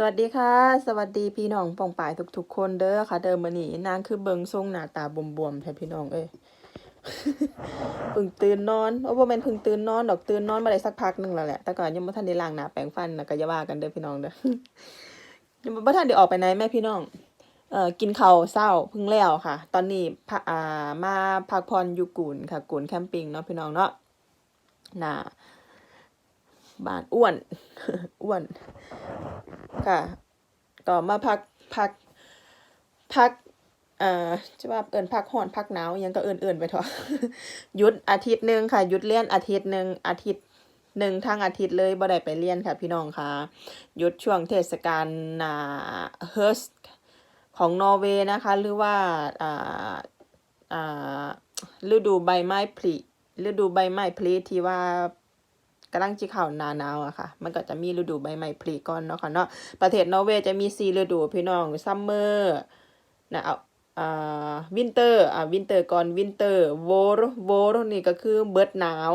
สวัสดีค่ะ สวัสดีพี่น้องปองปายทุกๆคนเด้อค่ะ เดิมมือนี้นางคือเบิงทรงหน้าตาบวมๆแท้พี่น้องเอ้ยเพิ่งตื่นนอนโอ้บ่แม่นเพิ่งตื่นนอนดอกตื่นนอนมาได้สักพักหนึ่งแล้วแหละแต่ก็ยังบ่ทันได้ล้างหน้าแปรงฟันนะก็อย่าว่ากันเด้อพี่น้องเด้อยังบ่ทันได้ออกไปไหนแม่พี่น้องเอ่อกินข้าวเช้าเพิ่งแล้วค่ะ ตอนนี้พอ่ามาพักผ่อนอยู่กูนค่ะกูนแคมปิ้งเนาะพี่น้องเนาะน่ะ บ้านอ้วนอ้วนค่ะก็มาพักพักพักเอ่อจะว่าเอินพักร้อนพักหนาวยังก็เอินเอินไปเถอะหยุดอาทิตย์หนึ่งค่ะหยุดเรียนอาทิตย์หนึ่งอาทิตย์หนึ่งทั้งอาทิตย์เลยบ่ได้ไปเรียนค่ะพี่น้องค่ะหยุดช่วงเทศกาลอ่าเฮิร์สของนอร์เวย์นะคะ หรือว่าอ่าอ่าฤดูใบไม้ผลิฤดูใบไม้ผลิที่ว่า กำลังจะเข้าหนาหนาวอะค่ะ มันก็จะมีฤดูใบไม้ผลิก่อนเนาะค่ะเนาะ ประเทศนอร์เวย์จะมีสี่ฤดูพี่น้อง ซัมเมอร์นะเอาอ่าวินเตอร์ อ่า วินเตอร์ก่อน วินเตอร์ โวลโวลนี่ก็คือเบิร์ดหนาว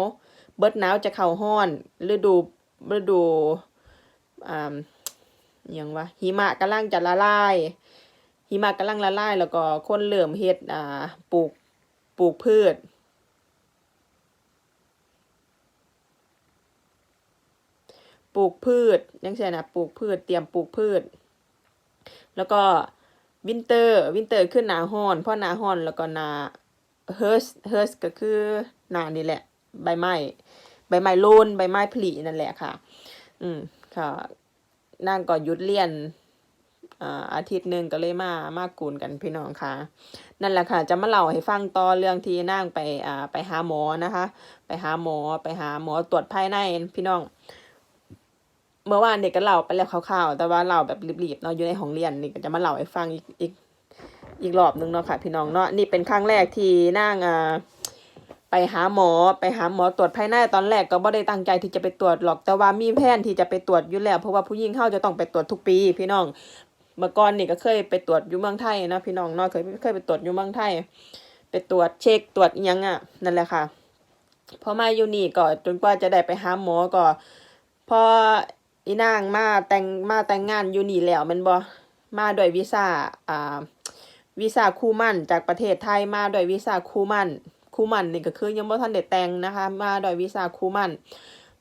เบิร์ดหนาวจะเข้าร้อน ฤดู ฤดู อ่าอหยังวะหิมะกำลังจะละลาย หิมะกำลังละลาย แล้วก็คนเริ่มเฮ็ด อ่า ปลูก ปลูกพืช ปลูกพืชจังซี่นะปลูกพืชเตรียมปลูกพืช แล้วก็วินเตอร์วินเตอร์คือหนาร้อนเพราะหนาร้อนแล้วก็หนาเฮิร์สเฮิร์สก็คือหนานี่แหละ ใบไม้ใบไม้โลนใบไม้ผลินั่นแหละค่ะ อืมค่ะนางก็หยุดเรียนอาทิตย์หนึ่งก็เลยมา มากูนกันพี่น้องค่ะ นั่นแหละค่ะ จะมาเล่าให้ฟังต่อเรื่องที่นางไปอ่าไปหาหมอนะคะ ไปหาหมอไปหาหมอตรวจภายในพี่น้อง เมื่อวานเด็กก็เล่าไปแล้วคร่าวๆแต่ว่าเล่าแบบรีบๆเนาะอยู่ในห้องเรียนนี่ก็จะมาเล่าให้ฟังอีกอีกอีกรอบนึงเนาะค่ะ พี่น้องเนาะนี่เป็นครั้งแรกที่นางอ่าไปหาหมอไปหาหมอตรวจภายในตอนแรกก็บ่ได้ตั้งใจที่จะไปตรวจหรอกแต่ว่ามีแผนที่จะไปตรวจอยู่แล้วเพราะว่าผู้หญิงเฮาจะต้องไปตรวจทุกปี พี่น้องเมื่อก่อนนี่ก็เคยไปตรวจอยู่เมืองไทยนะพี่น้องเนาะเคยเคยไปตรวจอยู่เมืองไทย ไปตรวจเช็คตรวจยังอะนั่นแหละค่ะพอมาอยู่นี่ก็จนกว่าจะได้ไปหาหมอก็พอ อีนางมาแต่งมาแต่งงานอยู่นี่แล้วมันบ่มาด้วยวีซ่าอ่าวีซ่าคู่มั่นจากประเทศไทยมาด้วยวีซ่าคู่มั่นคู่มั่นนี่ก็คือยังบ่ทันได้แต่งนะคะ มาด้วยวีซ่าคู่มั่น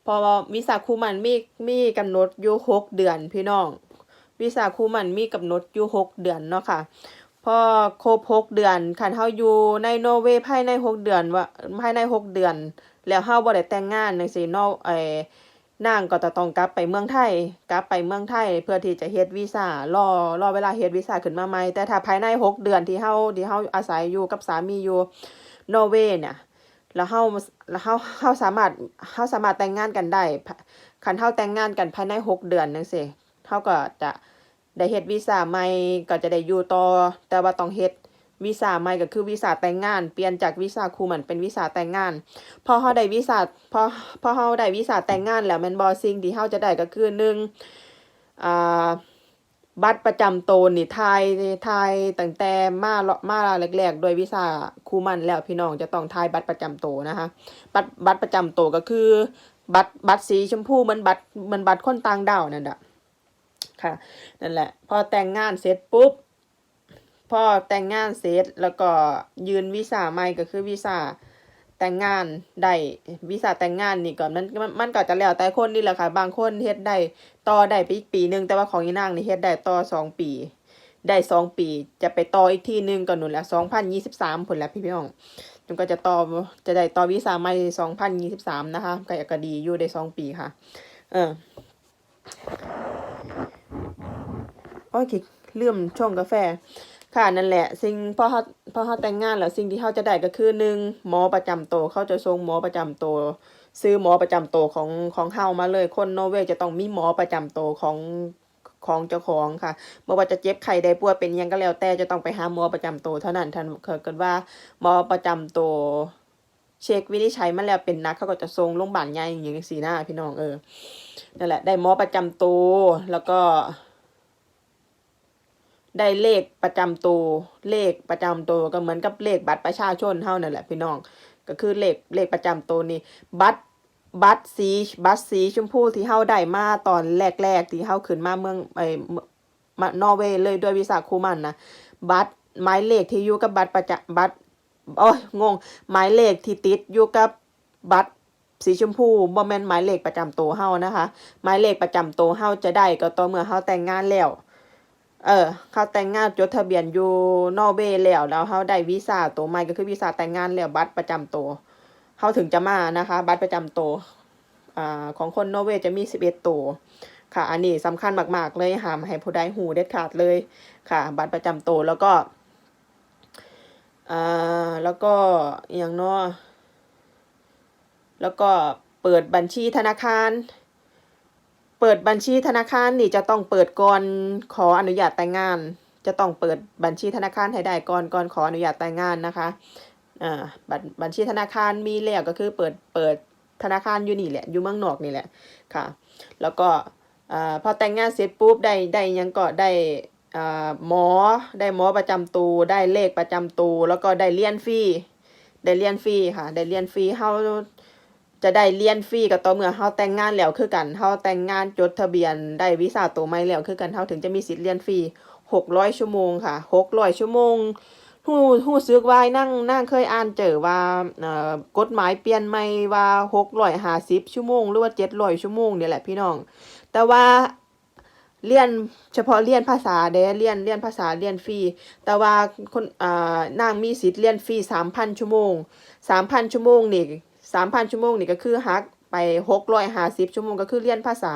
พอวีซ่าคู่มั่นมีมีกำหนดอยู่หกเดือนพี่น้องวีซ่าคู่มั่นมีกำหนดอยู่หกเดือนเนาะค่ะพอครบหกเดือนคันเฮาอยู่ในโนเวย์ภายในหกเดือนว่าภายในหกเดือน แล้วเฮาบ่ได้แต่งงานจังซี่เนาะไอ นางก็จะต้องกลับไปเมืองไทย กลับไปเมืองไทย เพื่อที่จะเฮ็ดวีซ่ารอรอเวลาเฮ็ดวีซ่าขึ้นมาใหม่แต่ถ้าภายในหกเดือนที่เฮาที่เฮาอาศัยอยู่กับสามีอยู่นอร์เวย์เนี่ยแล้วเฮาแล้วเฮาเฮาสามารถเฮาสามารถแต่งงานกันได้คันเฮาแต่งงานกันภายในหกเดือนจังซี่เฮาก็จะได้เฮ็ดวีซ่าใหม่ก็จะได้อยู่ต่อแต่ว่าต้องเฮ็ด วีซ่าใหม่ก็คือวีซ่าแต่งงาน เปลี่ยนจากวีซ่าคูมันเป็นวีซ่าแต่งงาน พอเฮาได้วีซ่าพอพอเฮาได้วีซ่าแต่งงานแล้วแม่นบ่สิ่งที่เฮาจะได้ก็คือหนึ่งอ่าบัตรประจำตนนี่ทายทายตั้งแต่มามาแรกๆโดยวีซ่าคูมันแล้วพี่น้องจะต้องทายบัตรประจำตัวนะคะบัตรบัตรประจำตัวก็คือบัตรบัตรสีชมพูเหมันบัตรเหมันบัตรคนต่างดาวนั่นแหละค่ะนั่นแหละ พอแต่งงานเสร็จปุ๊บ พอแต่งงานเสร็จแล้วก็ยืนวีซ่าใหม่ก็คือวีซ่าแต่งงานได้วีซ่าแต่งงานนี่ก่อนมันมันมันก็จะแล้วแต่คนนี่แหละค่ะ บางคนเฮ็ดได้ต่อได้ไปอีกปีนึงแต่ว่าของอีนางนี่เฮ็ดได้ต่อสองปี ได้สองปี จะไปต่ออีกที่หนึ่งก็นู่นแหละสองพันยี่สิบสามผลแล้วพี่พี่น้องจนก็จะต่อจะได้ต่อวีซ่าใหม่สองพันยี่สิบสามนะคะก็ก็ดีอยู่ได้สองปีค่ะ เออโอ้ยลืมช่องกาแฟ ค่ะนั่นแหละ สิ่งพอเขาพอเขาแต่งงานแล้วสิ่งที่เขาจะได้ก็คือหนึ่งหมอประจำตัวเขาจะส่งหมอประจำตัวซื้อหมอประจำตัวของของเฮามาเลย คนนอร์เวย์จะต้องมีหมอประจำตัวของของเจ้าของค่ะบ่อว่าจะเจ็บไข้ได้ปวยเป็นยังก็แล้วแต่จะต้องไปหาหมอประจำตัวเท่านั้นท่านเกิดว่าหมอประจำตัวเช็ควินิจฉัยมาแล้วเป็นนักเขาก็จะส่งโรงพยาบาลใหญ่อย่างจังซี่นะพี่น้องเออนั่นแหละได้หมอประจำตัวแล้วก็ ได้เลขประจำตัวเลขประจำตัวก็เหมือนกับเลขบัตรประชาชนเท่านั่นแหละพี่น้อง ก็คือเลขเลขประจำตัวนี่บัตรบัตรสีบัตรสีชมพูที่เฮาได้มาตอนแรกๆที่เฮาขึ้นมาเมืองไอ้เมืองมานอร์เวย์เลยด้วยวีซ่าคูมันนะบัตรหมายเลขที่อยู่กับบัตรประจบัตรโอ้ยงงหมายเลขที่ติดอยู่กับบัตรสีชมพูบ่แม่นหมายเลขประจำตัวเฮานะคะ หมายเลขประจำตัวเฮาจะได้ก็ต่อเมื่อเฮาแต่งงานแล้ว เออ เขาแต่งงานจดทะเบียนอยู่นอร์เวย์แล้วแล้วเขาได้วีซ่าตัวใหม่ก็คือวีซ่าแต่งงานแล้วบัตรประจำตัวเขาถึงจะมานะคะ บัตรประจำตัวอ่าของคนนอร์เวย์จะมีสิบเอ็ดตัวค่ะ อันนี้สำคัญมาก ๆ เลยห้ามให้ผู้ใดหูเด็ดขาดเลยค่ะ บัตรประจำตัวแล้วก็อ่าแล้วก็อย่างนาะแล้วก็เปิดบัญชีธนาคาร เปิดบัญชีธนาคารนี่จะต้องเปิดก่อนขออนุญาตแต่งงาน จะต้องเปิดบัญชีธนาคารให้ได้ก่อนก่อนขออนุญาตแต่งงานนะคะอ่าบัญบัญชีธนาคารมีแล้วก็คือเปิดเปิดธนาคารอยู่นี่แหละอยู่เมืองนอกนี่แหละค่ะ แล้วก็อ่าพอแต่งงานเสร็จปุ๊บได้ได้ยังก็ได้อ่าหมอได้หมอประจำตัวได้เลขประจำตัวแล้วก็ได้เรียนฟรีได้เรียนฟรีค่ะ ได้เรียนฟรีเฮา จะได้เรียนฟรีกับต่อเมื่อเฮาแต่งงานแล้วคือกันเฮาแต่งงานจดทะเบียนได้วีซ่าตัวใหม่แล้วคือกันเฮาถึงจะมีสิทธิ์เรียนฟรี600ชั่วโมงค่ะ600ชั่วโมงฮู้ฮู้ซึกว่านั่งนั่งเคยอ่านเจอว่าเอ่อกฎหมายเปลี่ยนใหม่ว่า650ชั่วโมงหรือว่า700ชั่วโมงเนี่ยแหละพี่น้อง แต่ว่าเรียนเฉพาะเรียนภาษาเด้เรียนเรียนภาษาเรียนฟรีแต่ว่าคนอ่านางมีสิทธิ์เรียนฟรี3,000ชั่วโมง3,000ชั่วโมงนี่ สามพันชั่วโมงนี่ก็คือฮักไปหกร้อยห้าสิบชั่วโมงก็คือเรียนภาษา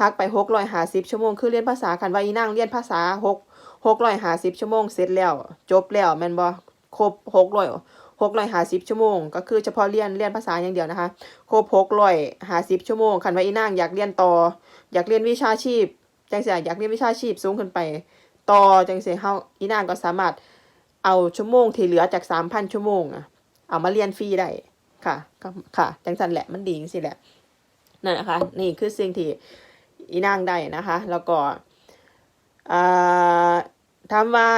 ฮักไปหกร้อยห้าสิบชั่วโมงคือเรียนภาษาคันว่าอีนั่งเรียนภาษาหกหกร้อยห้าสิบชั่วโมงเสร็จแล้ว จบแล้วแม่นบ่ครบหกร้อยหกร้อยห้าสิบชั่วโมง ก็คือเฉพาะเรียนเรียนภาษาอย่างเดียวนะคะครบหกร้อยห้าสิบชั่วโมงคันว่าอีนั่งอยากเรียนต่อ อยากเรียนวิชาชีพจังเสียอยากเรียนวิชาชีพสูงขึ้นไป ต่อจังเสียเฮาอีนางก็สามารถเอาชั่วโมงที่เหลือจากสามพันชั่วโมงอะเอามาเรียนฟรีได้ ค่ะค่ะจังสันแหละมันดีจังสิแหละนั่นนะคะ นี่คือสิ่งที่อีนางได้นะคะ แล้วก็อ่าถามว่า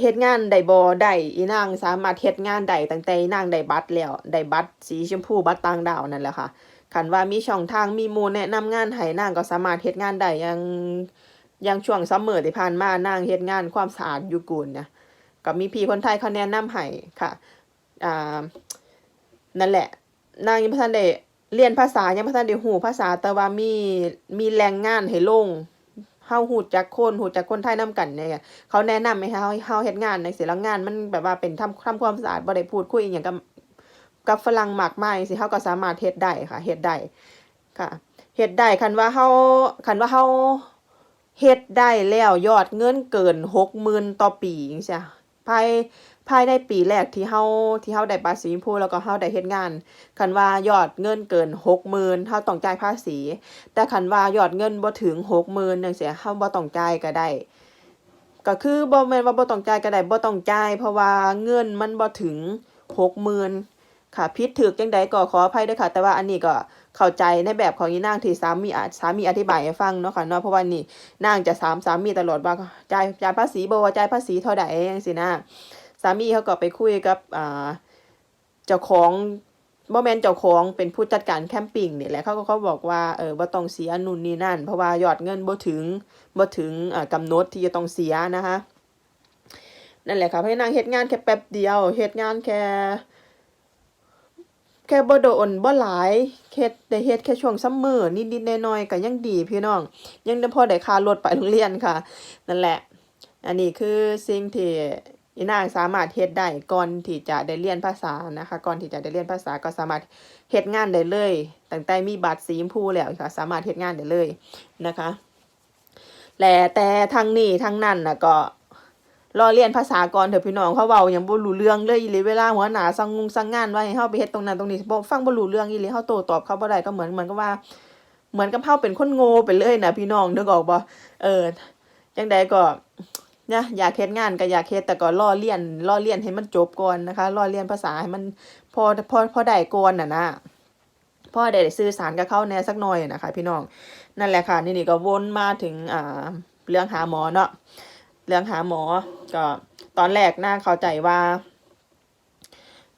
เฮ็ดงานได้บ่ได้อีนางสามารถเฮ็ดงานได้ตั้งแต่อีนางได้บัตรแล้วได้บัตรสีชมพูบัตรต่างดาวนั่นแหละค่ะคันว่ามีช่องทางมีมู่แนะนำงานให้นางก็สามารถเฮ็ดงานได้ยังยังช่วงซัมเมอร์ที่ผ่านมานางเฮ็ดงานความสะอาดอยู่กูนเนี่ยก็มีพี่คนไทยเขาแนะนำให้ค่ะอ่า นั่นแหละ นางยังบ่ทันได้เรียนภาษายังบ่ทันได้ฮู้ภาษาแต่ว่ามีมีแรงงานให้ลงเฮาฮู้จักคนฮู้จักคนไทยนํกันเนี่ยเขาแนะนำให้เฮาเฮาเฮ็ดงานจังซี่แล้วงานมันแบบว่าเป็นทำทำความสะอาดบ่ได้พูดคุยอีหยังกับกับฝรั่งมากมายจังซี่เฮาก็สามารถเฮ็ดได้ค่ะเฮ็ดได้ค่ะเฮ็ดได้คันว่าเฮาคันว่าเฮาเฮ็ดได้แล้วยอดเงินเกิน60,000ต่อปีจังซี่ภาย ภายในปีแรกที่เฮาที่เฮาได้บัตรสีชมพูแล้วก็เฮาได้เฮ็ดงาน คันว่ายอดเงินเกิน60,000เฮาต้องจ่ายภาษี แต่คันว่ายอดเงินบ่ถึง60,000จังซี่เฮาบ่ต้องจ่ายก็ได้ก็คือบ่แม่นว่าบ่ต้องจ่ายก็ได้บ่ต้องจ่ายเพราะว่าเงินมันบ่ถึง60,000ค่ะผิดถูกจังใดก็ขออภัยด้วยค่ะ แต่ว่าอันนี้ก็เข้าใจในแบบของอีนางที่สามีอาสามีอธิบายให้ฟังเนาะค่ะเนาะเพราะว่านี่นางจะถามสามีตลอดว่าจ่ายจ่ายภาษีบ่ว่าจ่ายภาษีเท่าใดจังซี่นะามีเขาก็ไปคุยกับเจ้าของบ่แมนเจ้าของเป็นผู้จัดการแคมปิ้งนี่แหละเขาก็เขาบอกว่าเออบ่ต้องเสียนู่นนี่นั่น เพราะว่ายอดเงินบ่ถึงบ่ถึงอ่ากำหนดที่จะต้องเสียนะคะนั่นแหละค่ะพราะนางเฮ็ดงานแค่แป๊บเดียวเฮ็ดงานแค่แค่บ่โดนบ่หลายเฮ็ดได้เฮ็ดแค่ช่วงซัมเมอร์นิดๆหน่อยๆก็ยังดีพี่น้อง ยังพอได้ค่ารถไปโรงเรียนค่ะ นั่นแหละ อันนี้คือสิ่งที่ อีนางสามารถเฮ็ดได้ก่อนที่จะได้เรียนภาษานะคะ ก่อนที่จะได้เรียนภาษาก็สามารถเฮ็ดงานได้เลยตั้งแต่มีบัตรสีชมพูแล้วค่ะ สามารถเฮ็ดงานได้เลยนะคะและแต่ทางนี้ทางนั้นนะก็รอเรียนภาษาก่อนเถอะพี่น้องเขาเว้ายังบ่รู้เรื่องเลยอีหลีเวลาหัวหน้าสั่งงงสั่งงานว่าให้เฮาไปเฮ็ดตรงนั้นตรงนี้บ่ฟังบ่รู้เรื่องอีหลีเฮาโตตอบเขาบ่ได้ก็เหมือนเหมือนกับว่า เหมือนกับเฮาเป็นคนโง่ไปเลยนะพี่น้องนึกออกบ่เออจังใดก็ นะอยากเฮ็ดงานก็อยากเฮ็ดแต่ก็รอเรียนรอเรียนให้มันจบก่อนนะคะรอเรียนภาษาให้มันพอพอพอได้ก่อนน่ะนะพอได้สื่อสารกับเขาแน่สักหน่อยนะคะ พี่น้องนั่นแหละค่ะนี่นี่ก็วนมาถึงอ่าเรื่องหาหมอเนาะเรื่องหาหมอก็ตอนแรกน่าเข้าใจว่า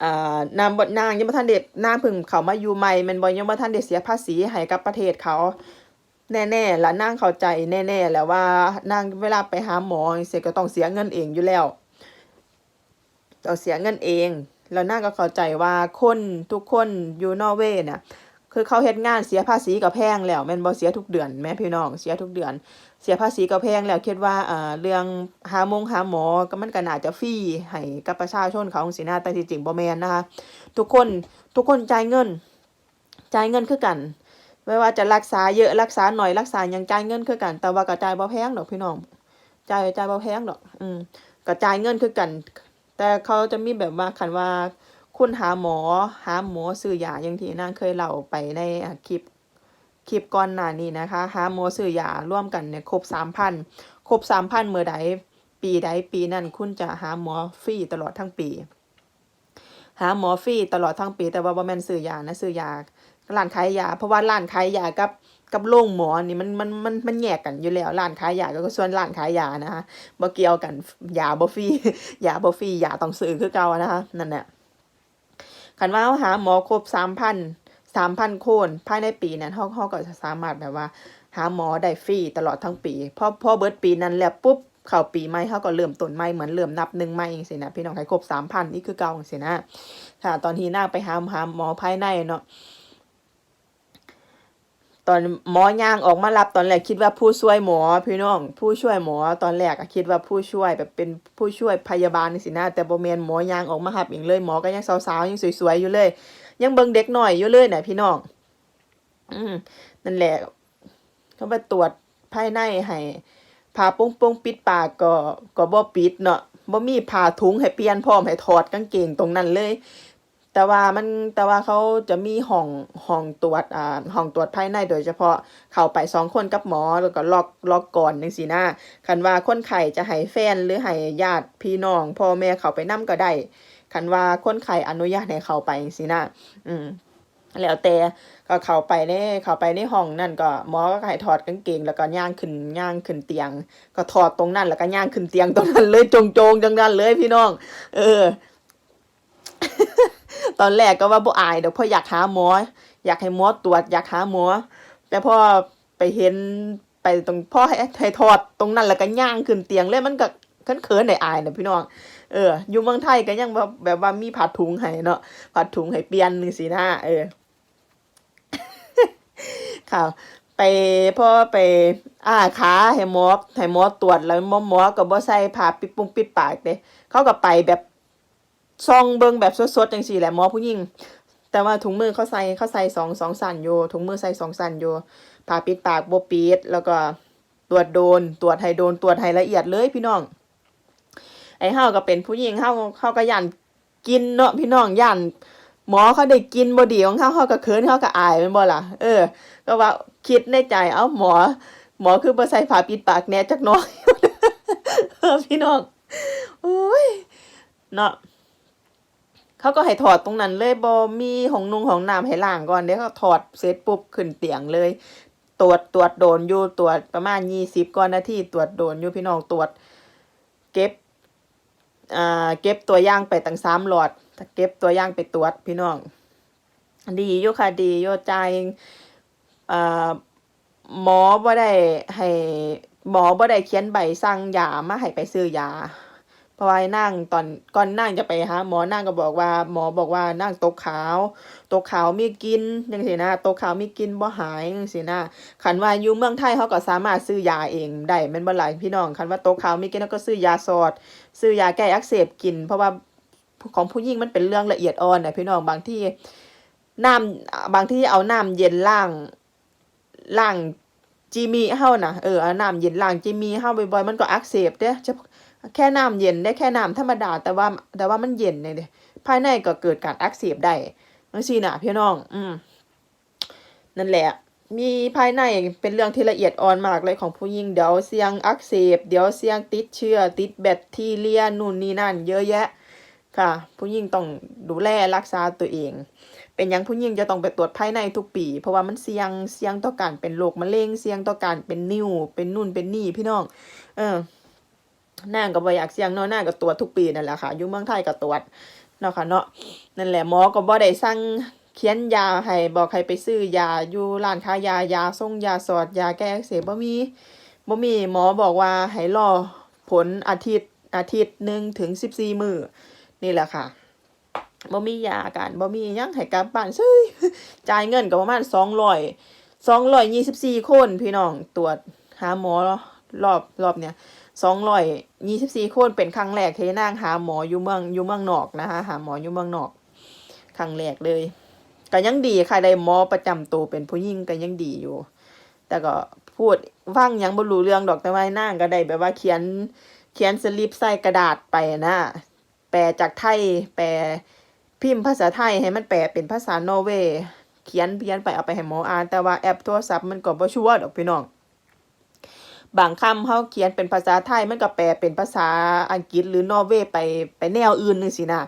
อ่านางบ่นางยังบ่ทันเด็ดนางพิ่งเข้ามาอยู่ใหม่ม่นบ่ยังบ่ทันได้เสียภาษีให้กับประเทศเขา แน่ๆและนางเข้าใจแน่ๆแล้วว่านางเวลาไปหาหมอจังซี่ก็ต้องเสียเงินเองอยู่แล้วต้องเสียเงินเอง แล้วนางก็เข้าใจว่าคนทุกคนอยู่นอร์เวย์น่ะคือเขาเฮ็ดงานเสียภาษีก็แพงแล้วแม่นบ่เสียทุกเดือนแม่พี่น้องเสียทุกเดือน เสียภาษีก็แพงแล้วคิดว่าเอ่าเรื่องหาหมงหาหมอก็มันก็น่าจะฟรีให้กับประชาชนเขาจังซี่นะแต่จริงบ่แม่นนะคะทุกคนทุกคนจ่ายเงินจ่ายเงินคือกัน ไม่ว่าจะรักษาเยอะรักษาหน่อยรักษาหยังจ่ายเงินคือกัน แต่ว่าก็จ่ายบ่แพงดอกพี่น้องจ่ายจ่ายบ่แพงดอก อืมก็จ่ายเงินคือกัน แต่เขาจะมีแบบว่าคันว่า คุณหาหมอหาหมอซื้อยาอย่างที่นางเคยเล่าไปในคลิปคลิปก่อนหน้านี้นะคะหาหมอซื้อยาร่วมกันเนี่ยครบสามพันครบสามพันเมื่อใดปีใดปีนั้นคุณจะหาหมอฟรีตลอดทั้งปี หาหมอฟรีตลอดทั้งปีแต่ว่าบ่แม่นซื้อยานะซื้อยา ร้านขายยาเพราะว่าร้านขายยากับกับโรงหมอนี่มันมันมันมันแยกกันอยู่แล้วร้านขายยาก็ส่วนร้านขายยานะคะบ่เกี่ยวกันยาบ่ฟรียาบ่ฟรียาต้องซื้อคือเก่านะคะนั่นแหละคันว่าเราหาหมอครบสามพันสามพันคนภายในปีนั้นเขาเขาก็จะสามารถแบบว่า หาหมอได้ฟรีตลอดทั้งปีพอพอเบิดปีนั้นแล้วปุ๊บเข้าปีใหม่เขาก็เริ่มต้นใหม่เหมือนเริ่มนับหนึ่งใหม่จังซี่นะพี่น้องให้ครบสามพันนี่คือเก่าจังซี่นะค่ะ ตอนที่นางไปหาหาหมอภายในเนาะ ตอนหมอย่างออกมารับตอนแรกคิดว่าผู้ช่วยหมอพี่น้องผู้ช่วยหมอตอนแรกคิดว่าผู้ช่วยแบบเป็นผู้ช่วยพยาบาลสินะแต่บ่แมนหมอย่างออกมารับเองเลยหมอก็ยังสาวๆยังสวยๆอยู่เลย ยังเบิ่งเด็กหน่อยอยู่เลยน่ะพี่น้อง อืมนั่นแหละเขาไปตรวจภายในให้ผ่าโป้งๆปิดปากก็ก็บ่ปิดเนาะบ่มีผ้าถุงให้เปลี่ยนพร้อมให้ถอดกางเกงตรงนั้นเลย แต่ว่ามันแต่ว่าเขาจะมีห้องห้องตรวจอ่าห้องตรวจภายในโดยเฉพาะเข้าไปสองคนกับหมอแล้วก็ล็อกล็อกก่อนจังซี่นะคันว่าคนไข้จะให้แฟนหรือให้ญาติพี่น้องพ่อแม่เข้าไปนํก็ได้คันว่าคนไข้อนุญาตให้เข้าไปจังซี่นะอืมแล้วแต่ก็เข้าไปในเข้าไปในห้องนั่นก็หมอก็ให้ถอดกางเกงแล้วก็ย่างขึ้นย่างขึ้นเตียง ก็ถอดตรงนั้นแล้วก็ย่างขึ้นเตียงตรงนั้นเลยจงจงๆจังนั้นเลยพี่น้อง เออ ตอนแรกก็ว่าบ่อายดอกเพราะอยากหาหมอ อยากให้หมอตรวจอยากหาหมอ แต่พอไปเห็นไปตรงพ่อให้ให้ถอดตรงนั้นแล้วก็ย่างขึ้นเตียงเลยมันก็เขินๆได้อายนะพี่น้อง เออ อยู่เมืองไทยก็ยังแบบแบบว่ามีผ้าถุงให้เนาะผ้าถุงให้เปลี่ยนนึงสินะเออค่ะไปพ่อไปอ้าขาให้หมอให้หมอตรวจแล้วหมอหมอก็บ่ใส่ผ้าปิดปุ้งปิดปากเด้เขาก็ไปแบบ ซองเบิงแบบสดๆจังซี่แหละหมอผู้หญิง แต่ว่าถุงมือเขาใส่เขาใส่สองสองสั่นอยู่ถุงมือใส่สองสั่นอยู่ผ้าปิดปากบ่ปิดแล้วก็ตรวจโดน ตรวจให้โดน ตรวจให้ละเอียดเลยพี่น้อง ไอ้เฮาก็เป็นผู้หญิงเฮาเฮาก็ย่านกินเนาะพี่น้องย่านหมอเขาได้กินบ่ดีของเฮาเฮาก็เขินเฮาก็อายม่นบ่ล่ะ เออ ก็ว่าคิดในใจ เอ้าหมอ หมอคือบ่ใส่ผ้าปิดปากแน่จักน้อยเออพี่น้องโอ้ยเนาะ เขาก็ให้ถอดตรงนั้นเลยบ่มีห้องนุ่งห้องน้ำให้ล้างก่อนเด้เขาถอดเสร็จปุ๊บขึ้นเตียงเลย ตรวจตรวจโดนอยู่ตรวจประมาณ20กว่านาทีตรวจโดนอยู่พี่น้องตรวจ เก็บอ่าเก็บตัวย่างไปตั้งสามหลอดเก็บตัวย่างไปตรวจพี่น้อง ดีอยู่ค่ะดีอยู่จ่ายอ่าหมอบ่ได้ให้หมอบ่ได้เขียนใบสั่งยามาให้ไปซื้อยา เพราะว่านางตอนก่อนนางจะไปหาหมอนางก็บอกว่าหมอบอกว่านางตกขาวตกขาวมีกินจังซี่นะตกขาวมีกินบ่หายจังซี่นะคันว่าอยู่เมืองไทยเขาก็สามารถซื้อยาเองได้แม่นบ่ล่ะพี่น้องคันว่าตกขาวมีกินเขาก็ซื้อยาสอด ซื้อยาแก้อักเสบกิน เพราะว่าของผู้หญิงมันเป็นเรื่องละเอียดอ่อนนะพี่น้องบางที่น้ำบางที่เอาน้ำเย็นล้างล้างจีมีเฮานะเออเอาน้ำเย็นล้างจีมีเฮาบ่อยๆมันก็อักเสบเด้จะ แค่น้ำเย็นได้แค่น้ำธรรมดา แต่ว่าแต่ว่ามันเย็นเนี่ยภายในก็เกิดการอักเสบได้จังซี่น่ะพี่น้อง อืมนั่นแหละ มีภายในเป็นเรื่องที่ละเอียดอ่อนมากเลยของผู้หญิงเดี๋ยวเสี่ยงอักเสบเดี๋ยวเสี่ยงติดเชื้อติดแบคทีเรียนู่นนี่นั่น เยอะแยะ ค่ะ ผู้หญิงต้องดูแลรักษาตัวเอง เป็นหยังผู้หญิงจะต้องไปตรวจภายในทุกปี เพราะว่ามันเสี่ยงเสี่ยงต่อการเป็นโรคมะเร็งเสี่ยงต่อการเป็นนิ่วเป็นนู่นเป็นนี่พี่น้อง เออ นางก็บ่อยากเสี่ยงเนาะนางก็ตรวจทุกปีนั่นแหละค่ะอยู่เมืองไทยก็ตรวจเนาะค่ะเนาะนั่นแหละหมอก็บ่ได้สั่งเขียนยาให้บอกให้ไปซื้อยาอยู่ร้านค้ายายาส่งยาสอดยาแก้อักเสบบ่มีบ่มีหมอบอกว่าให้รอผลอาทิตย์อาทิตย์หนึ่งถึงสิบสี่มือนี่แหละค่ะบ่มียากันบ่มียังให้กลับบ้านเซ้ยจ่ายเงินก็ประมาณ200 224คนพี่น้องตรวจหาหมอรอบรอบเนี้ย สองร้อยยี่สิบสี่คนเป็นครั้งแรกที่นางหาหมออยู่เมืองอยู่เมืองนอกนะคะหาหมออยู่เมืองนอกครั้งแรกเลยก็ยังดีค่ะได้หมอประจำตัวเป็นผู้หญิงก็ยังดีอยู่ แต่ก็พูดฟังยังบ่รู้เรื่องดอกแต่ว่านางก็ได้แบบว่าเขียนเขียนสลิปใส่กระดาษไปนะแปลจากไทยแปลพิมพ์ภาษาไทยให้มันแปลเป็นภาษานอร์เวย์เขียนเพียนไปเอาไปให้หมออ่านแต่ว่าแอปโทรศัพท์มันก็บ่ชัวร์ดอกพี่น้อง บางคำเขาเขียนเป็นภาษาไทยมันก็แปลเป็นภาษาอังกฤษหรือนอร์เวย์ไปไปแนวอื่นนึงสินะ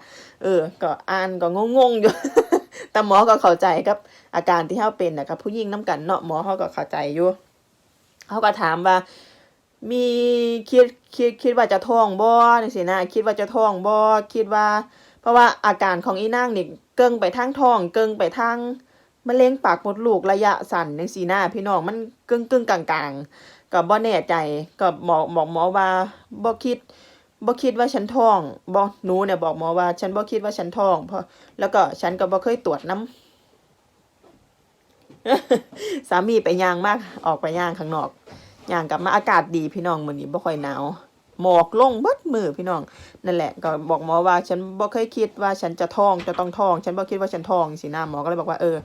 เออ ก็อ่านก็งงๆอยู่แต่หมอก็เข้าใจกับ อาการที่เขาเป็นนะครับผู้หญิงน้ำกันเนาะหมอเขาก็เข้าใจอยู่เขาก็ถามว่า มีคิดคิดคิดว่าจะท้องบ่นี่สินะคิดว่าจะท้องบ่คิดว่า เพราะว่าอาการของอีนางนี่เกิงไปทางท้อง เกิงไปทางมะเร็งปากมดลูกระยะสั้นจังซี่นะพี่น้องมันกึ่งกึ่งกลางๆ ก็บ่แน่ใจก็หมอบอกหมอว่าบ่คิดบ่คิดว่าฉันท้องบ่หนูเนี่ยบอกหมอว่า ฉันบ่คิดว่าฉันท้องเพราะแล้วก็ฉันก็บ่เคยตรวจน้ำสามีไปย่างมากออกไปย่างข้างนอกย่างกลับมาอากาศดีพี่น้องมื้อนี้บ่ค่อยหนาวหมอกลงเบิดมือพี่น้องนั่นแหละก็บอกหมอว่า ฉันบ่เคยคิดว่าฉันจะท้องจะต้องท้อง ฉันบ่คิดว่าฉันท้องสินะหมอก็เลยบอกว่าเออ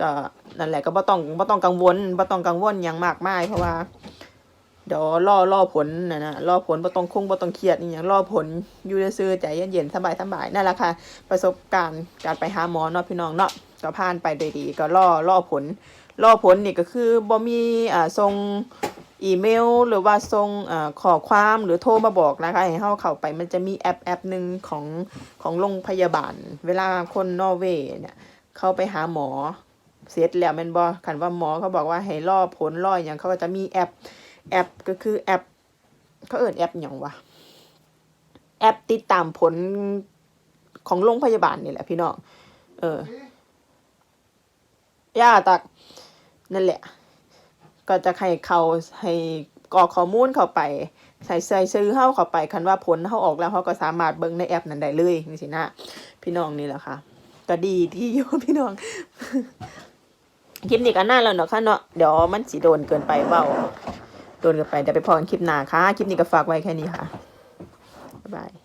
ก็นั่นแหละก็บ่ต้องบ่ต้องกังวลบ่ต้องกังวลหยังมากมายเพราะว่า เดี๋ยวรอรอผลนะนะรอผลบ่ต้องคงบ่ต้องเครียดอหย่างรอผลอยู่ซื่อใจเย็นๆสบายๆนั่นแหละค่ะ ประสบการณ์การไปหาหมอเนาะพี่น้องเนาะก็ผ่านไปด้วยดี ก็รอรอผล รอผลนี่ก็คือบ่มีอ่าส่งอีเมล หรือว่าส่งอ่าข้อความหรือโทรมาบอกนะคะให้เฮาเข้าไปมันจะมีแอปแอปหนึ่งของของโรงพยาบาล เวลาคนนอร์เวย์เนี่ยเข้าไปหาหมอเสร็จแล้วแม่นบ่คันว่าหมอเขาบอกว่าให้รอผลรออย่างเขาก็จะมีแอป แอปก็คือแอป เขาเอิ้นแอปหยังวะแอปติดตามผลของโรงพยาบาลนี่แหละพี่น้อง เออย่าตักนั่นแหละ ก็จะให้เขาให้กรอกข้อมูลเข้าไป ใส่ใส่ซื้อเฮาเข้าไป คันว่าผลเฮาออกแล้วเฮาก็สามารถเบิ่งในแอปนั้นได้เลยนี่สินะพี่น้องนี่แหละค่ะก็ดีที่อยู่พี่น้องคลิปนี้ก็น่าแล้วเนาะค่ะเนาะเดี๋ยวมันสิโดนเกินไปเว้า โดนกันไปเดี๋ยวไปพอกันคลิปหน้าค่ะ คลิปนี้ก็ฝากไว้แค่นี้ค่ะ บ๊ายบาย